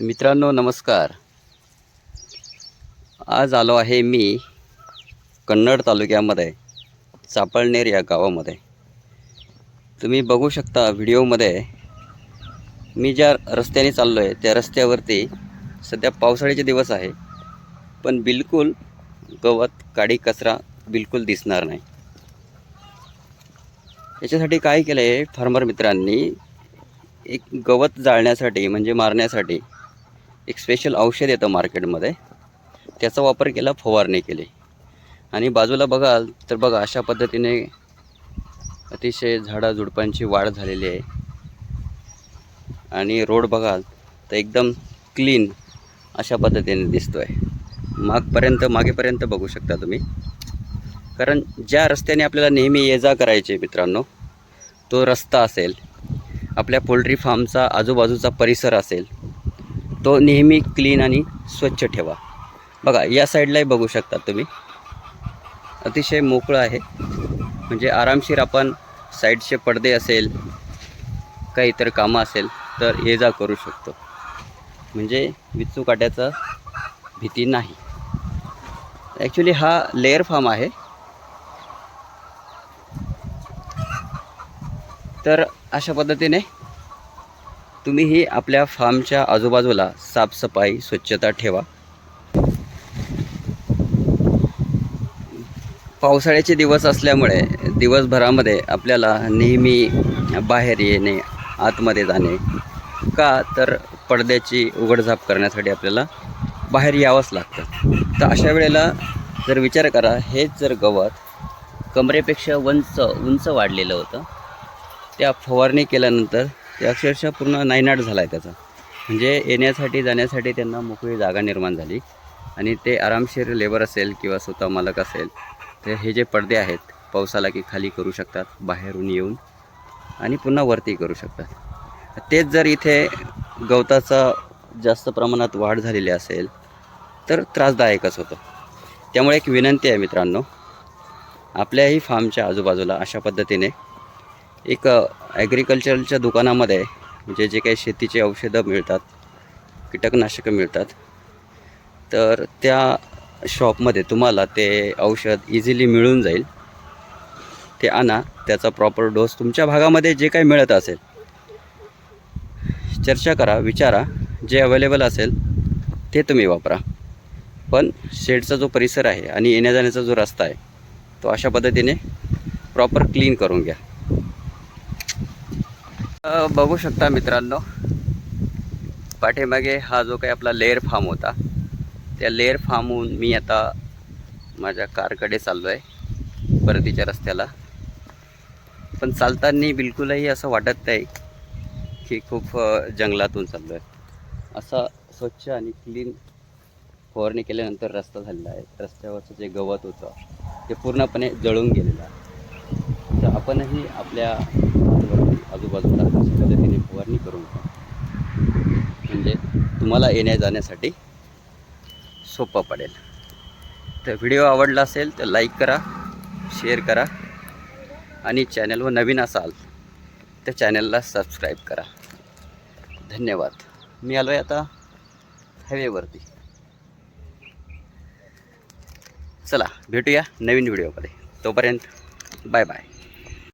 मित्रांनो नमस्कार. आज आलो आहे मी कन्नड तालुक्यामध्ये चापळनेर या गावामध्ये. तुम्ही बघू शकता व्हिडिओमध्ये मी ज्या रस्त्याने चाललो आहे त्या रस्त्यावरती सध्या पावसाळ्याचे दिवस आहे पण बिलकुल गवत काडी कचरा बिलकुल दिसणार नाही. याच्यासाठी काय केलं आहे फार्मर मित्रांनी एक गवत जाळण्यासाठी म्हणजे मारण्यासाठी एक स्पेशल औषध येतं मार्केटमध्ये. त्याचा वापर केला फवारणी केली. आणि बाजूला बघाल तर बघा अशा पद्धतीने अतिशय झाडाझुडपांची वाढ झालेली आहे. आणि रोड बघाल तर एकदम क्लीन अशा पद्धतीने दिसतो आहे मागपर्यंत मागेपर्यंत बघू शकता तुम्ही. कारण ज्या रस्त्याने आपल्याला नेहमी ये जा करायचे मित्रांनो तो रस्ता असेल. आपल्या पोल्ट्री फार्मचा आजूबाजूचा परिसर असेल. तो नेहमी क्लीन आणि स्वच्छ ठेवा. बघा या साईडलाही बघू शकता तुम्ही. अतिशय मोकळं आहे. म्हणजे आरामशीर आपण साईडचे पडदे असेल काही इतर कामं असेल तर ये जा करू शकतो. म्हणजे विचू काट्याचा भीती नाही. ॲक्च्युली हा लेअर फार्म आहे. तर अशा पद्धतीने तुम्हीही आपल्या फार्मच्या आजूबाजूला साफसफाई स्वच्छता ठेवा. पावसाळ्याचे दिवस असल्यामुळे दिवसभरामध्ये आपल्याला नेहमी बाहेर येणे आतमध्ये जाणे का तर पडद्याची उघडझाप करण्यासाठी आपल्याला बाहेर यावंच लागतं. तर अशा वेळेला जर विचार करा हेच जर गवत कमरेपेक्षा उंच उंच वाढलेलं होतं त्या फवारणी केल्यानंतर ते अक्षरशः पूर्ण नायनाट झाला आहे त्याचा. म्हणजे येण्यासाठी जाण्यासाठी त्यांना मोकळी जागा निर्माण झाली. आणि ते आरामशीर लेबर असेल किंवा स्वतः मालक असेल तर हे जे पडदे आहेत पावसाला की खाली करू शकतात बाहेरून येऊन आणि पुन्हा वरती करू शकतात. तेच जर इथे गवताचा जास्त प्रमाणात वाढ झालेली असेल तर त्रासदायकच होतं. त्यामुळे एक विनंती आहे मित्रांनो आपल्याही फार्मच्या आजूबाजूला अशा पद्धतीने एक ॲग्रिकल्चरच्या दुकानामध्ये म्हणजे जे काही शेतीचे औषधं मिळतात कीटकनाशकं मिळतात तर त्या शॉपमध्ये तुम्हाला ते औषध इझिली मिळून जाईल. ते आणा त्याचा प्रॉपर डोस तुमच्या भागामध्ये जे काही मिळत असेल. चर्चा करा विचारा जे अवेलेबल असेल ते तुम्ही वापरा. पण शेडचा जो परिसर आहे आणि येण्याजाण्याचा जो रस्ता आहे तो अशा पद्धतीने प्रॉपर क्लीन करून घ्या. बघू शकता मित्रांनो पाठीमागे हा जो काही आपला लेअर फार्म होता त्या लेअर फार्महून मी आता माझ्या कारकडे चाललो आहे परतीच्या रस्त्याला. पण चालताना बिलकुलही असं वाटत नाही की खूप जंगलातून चाललो आहे असा स्वच्छ आणि क्लीन फवारणी केल्यानंतर रस्ता झालेला आहे. रस्त्यावरचं जे गवत होतं ते पूर्णपणे जळून गेलेलं आहे. तर आपणही आपल्या आजूबाजूला अशा पद्धतीने फवारणी करून घ्या. म्हणजे तुम्हाला येण्या जाण्यासाठी सोपं पडेल. तर व्हिडिओ आवडला असेल तर लाईक करा शेअर करा आणि चॅनलवर नवीन असाल तर चॅनलला सबस्क्राईब करा. धन्यवाद. मी आलो आहे आता हायवेवरती. चला भेटूया नवीन व्हिडिओमध्ये. तोपर्यंत बाय बाय.